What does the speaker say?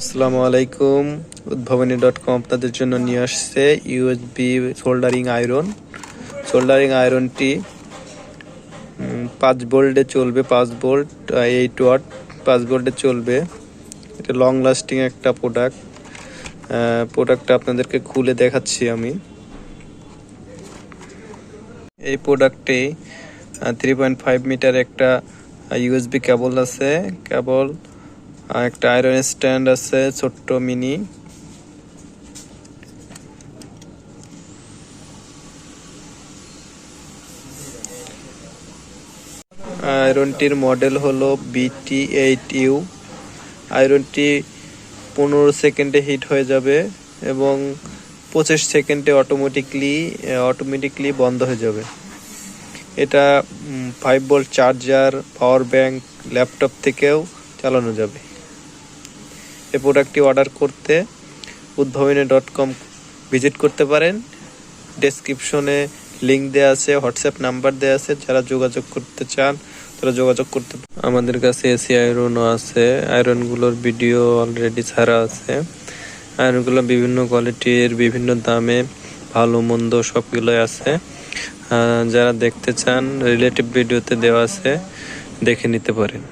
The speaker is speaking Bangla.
আসসালামু আলাইকুম। উদ্ভাবনী ডট কম আপনাদের জন্য নিয়ে আসছে ইউএসবি সোল্ডারিং আয়রন সোল্ডারিং আয়রনটি পাঁচ বোল্টে চলবে, পাঁচ বোল্ট এইট ওয়াট পাঁচ বোল্টে চলবে। এটা লং লাস্টিং একটা প্রোডাক্ট প্রোডাক্টটা আপনাদেরকে খুলে দেখাচ্ছি আমি। এই প্রোডাক্টে থ্রি পয়েন্ট ফাইভ মিটার একটা ইউএসবি কেবল আছে। কেবল একটা আয়রন স্ট্যান্ড আছে, ছোট্ট মিনি আয়রনটির মডেল হলো বিটি এইট ইউ আয়রনটি পনেরো সেকেন্ডে হিট হয়ে যাবে এবং পঁচিশ সেকেন্ডে অটোমেটিকলি অটোমেটিকলি বন্ধ হয়ে যাবে। এটা five volt charger power bank laptop থেকেও চালানো যাবে। এই প্রোডাক্টটি অর্ডার করতে উদ্ভাবনী ডট কম ভিজিট করতে পারেন। ডেসক্রিপশনে লিঙ্ক দেওয়া আছে হোয়াটসঅ্যাপ নাম্বার দেওয়া আছে, যারা যোগাযোগ করতে চান, তারা যোগাযোগ করতে আমাদের কাছে এসি আয়রনও আছে, আয়রনগুলোর ভিডিও অলরেডি ছাড়া আছে। আয়রনগুলো বিভিন্ন কোয়ালিটির বিভিন্ন দামে, ভালো, মন্দ সবগুলোই আছে। যারা দেখতে চান রিলেটিভ ভিডিওতে দেওয়া আছে, দেখে নিতে পারেন।